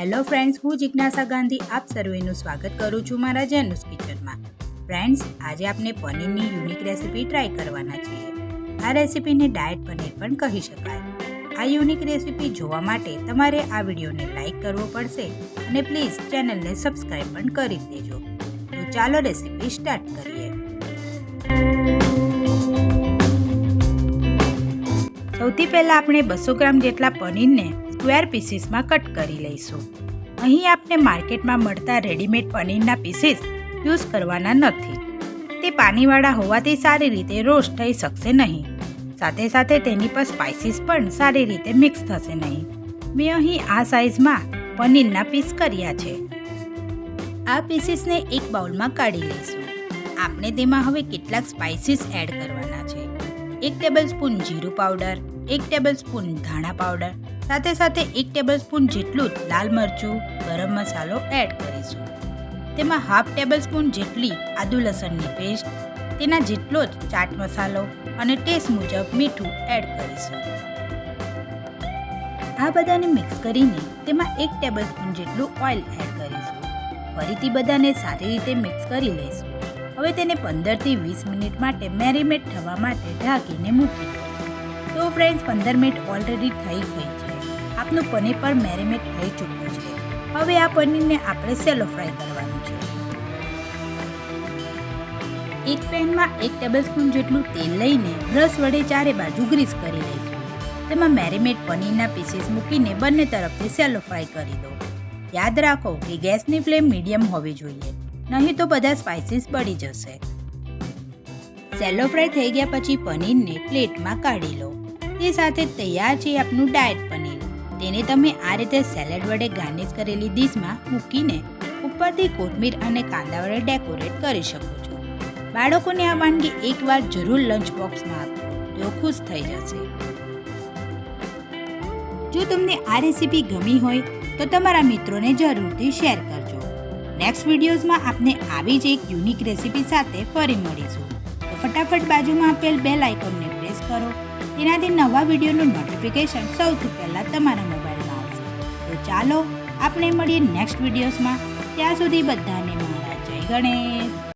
Hello friends, હું જિજ્ઞાસા ગાંધી આપ સર્વેનું સ્વાગત કરું છું મારા જેનુસ કિચનમાં. ફ્રેન્ડ્સ, આજે આપણે પનીરની યુનિક રેસિપી ટ્રાય કરવાના છીએ. આ રેસિપીને ડાયટ પનીર પણ કહી શકાય. આ યુનિક રેસિપી જોવા માટે તમારે આ વિડીયોને લાઇક કરવો પડશે અને પ્લીઝ ચેનલને સબસ્ક્રાઈબ પણ કરી દેજો. તો ચાલો રેસિપી સ્ટાર્ટ કરીએ. સૌથી પહેલાં આપણે બસો ગ્રામ જેટલા પનીરને સ્ક્વેર પીસીસમાં કટ કરી લઈશું. અહીં આપને માર્કેટમાં મળતા રેડીમેડ પનીરના પીસીસ યુઝ કરવાના નથી. તે પાણીવાળા હોવાથી સારી રીતે રોસ્ટ થઈ શકશે નહીં. સાથે સાથે તેની પર સ્પાઇસીસ પણ સારી રીતે મિક્સ થશે નહીં. મેં અહીં આ સાઇઝમાં પનીરના પીસ કર્યા છે. આ પીસીસને એક બાઉલમાં કાઢી લઈશું. આપણે તેમાં હવે કેટલાક સ્પાઇસીસ એડ કરવાના છે. એક ટેબલ સ્પૂન જીરું પાવડર, એક ટેબલ સ્પૂન ધાણા પાવડર સાથે સાથે એક ટેબલ સ્પૂન જેટલું લાલ મરચું, ગરમ મસાલો એડ કરીશું. તેમાં હાફ ટેબલ સ્પૂન જેટલી આદુ લસણની પેસ્ટ તેના જેટલો જ ચાટ મસાલો અને ટેસ્ટ મુજબ મીઠું એડ કરીશું. આ બધાને મિક્સ કરીને તેમાં એક ટેબલ સ્પૂન જેટલું ઓઇલ એડ કરીશું. ફરીથી બધાને સારી રીતે મિક્સ કરી લઈશું. હવે તેને પંદરથી વીસ મિનિટ માટે મેરીમેટ થવા માટે ઢાંકીને મૂકી તો ફ્રેન્ડ્સ પંદર મિનિટ ઓલરેડી થઈ ગઈ છે. આપનું પનીર પણ મેરીનેટ થઈ ચૂક્યું છે. હવે આ પનીરને આપણે સેલો ફ્રાય કરવાનું છે. એક પેનમાં એક ટેબલસ્પૂન જેટલું તેલ લઈને બ્રશ વડે ચારે બાજુ ગ્રીસ કરી લઈશું. તેમાં મેરીમેટ પનીરના પીસીસ મૂકીને બંને તરફથી સેલો ફ્રાય કરી દો. યાદ રાખો કે ગેસની ફ્લેમ મીડિયમ હોવી જોઈએ, નહીં તો બધા સ્પાઇસીસ બળી જશે. સેલો ફ્રાય થઈ ગયા પછી પનીરને પ્લેટમાં કાઢી લો. તે સાથે તૈયાર છે આપનું ડાયટ પનીર. તેને તમે આ રીતે સેલેડ વડે ગાર્નિશ કરેલી ડીશમાં મૂકીને ઉપરથી કોથમીર અને કાંદા વડે ડેકોરેટ કરી શકો છો. બાળકોને આ વાનગી એકવાર જરૂર લંચ બોક્સમાં આપો તેઓ ખુશ થઈ જશે. જો તમને આ રેસીપી ગમી હોય, તો તમારા મિત્રોને જરૂરથી શેર કરજો. નેક્સ્ટ વિડીયોઝમાં આપને આવી જ એક યુનિક રેસીપી સાથે ફરી મળીશું. તો ફટાફટ બાજુમાં આપેલ બેલ આઇકોનને પ્રેસ કરો. તેનાથી નવા વિડીયોનું નોટિફિકેશન સૌથી પહેલાં તમારા મોબાઈલમાં આવશે. તો ચાલો આપણે મળીએ નેક્સ્ટ વિડીયોઝમાં ત્યાં સુધી બધાને મારા જય ગણેશ.